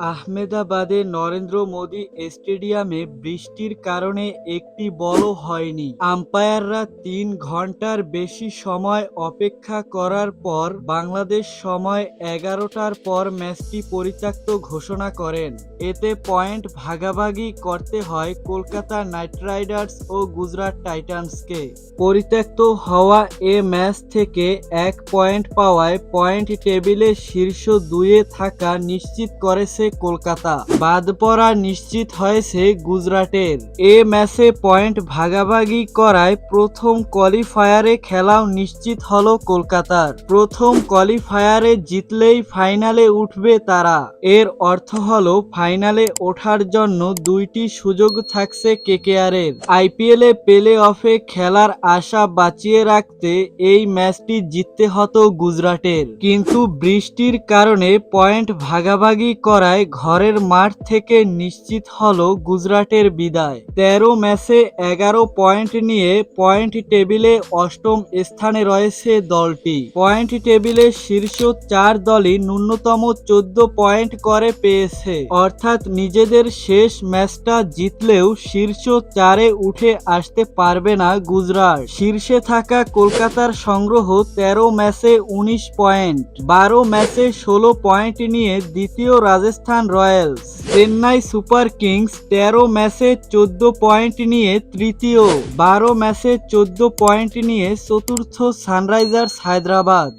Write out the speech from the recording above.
আহমেদাবাদে নরেন্দ্র মোদী স্টেডিয়ামে বৃষ্টির কারণে একটি বলও হয়নি। আম্পায়াররা তিন ঘণ্টার বেশি সময় অপেক্ষা করার পর বাংলাদেশ সময় এগারোটার পর ম্যাচটি পরিত্যক্ত ঘোষণা করেন। এতে পয়েন্ট ভাগাভাগি করতে হয় কলকাতা নাইট রাইডার্স ও গুজরাট টাইটান্সকে। পরিত্যক্ত হওয়া এ ম্যাচ থেকে এক পয়েন্ট পাওয়ায় পয়েন্ট টেবিলে শীর্ষ দুয়ে থাকা নিশ্চিত করেছে কলকাতা। বাদ পড়া নিশ্চিত হয়েছে গুজরাটের। এ ম্যাচে পয়েন্ট ভাগাভাগি করায় প্রথম কোয়ালিফায়ারে খেলাও নিশ্চিত হল কলকাতার। প্রথম কোয়ালিফায়ারে জিতলেই ফাইনালে উঠবে তারা। এর অর্থ হল ফাইনালে ওঠার জন্য দুইটি সুযোগ থাকছে কেকেআরের। আইপিএলে প্লে অফে খেলার আশা বাঁচিয়ে রাখতে এই ম্যাচটি জিততে হতো গুজরাটের। কিন্তু বৃষ্টির কারণে পয়েন্ট ভাগাভাগি করায় ঘরের মাঠ থেকে নিশ্চিত হলো গুজরাটের বিদায়। তেরো ম্যাচে এগারো পয়েন্ট নিয়ে পয়েন্ট টেবিলে অষ্টম স্থানে রয়েছে দলটি। পয়েন্ট টেবিলে শীর্ষ চার দলই ন্যূনতম চোদ্দ পয়েন্ট করে পেয়েছে। অর্থাৎ নিজেদের শেষ ম্যাচটা জিতলেও শীর্ষ চারে উঠে আসতে পারবে না গুজরাট। শীর্ষে থাকা কলকাতার সংগ্রহ তেরো ম্যাচে উনিশ পয়েন্ট, বারো ম্যাচে ষোলো পয়েন্ট নিয়ে দ্বিতীয় Rajasthan Royals Chennai Super Kings তেরো ম্যাচে চোদ্দ পয়েন্ট নিয়ে তৃতীয়, বারো ম্যাচে চোদ্দ পয়েন্ট নিয়ে চতুর্থ সানরাইজার্স হায়দ্রাবাদ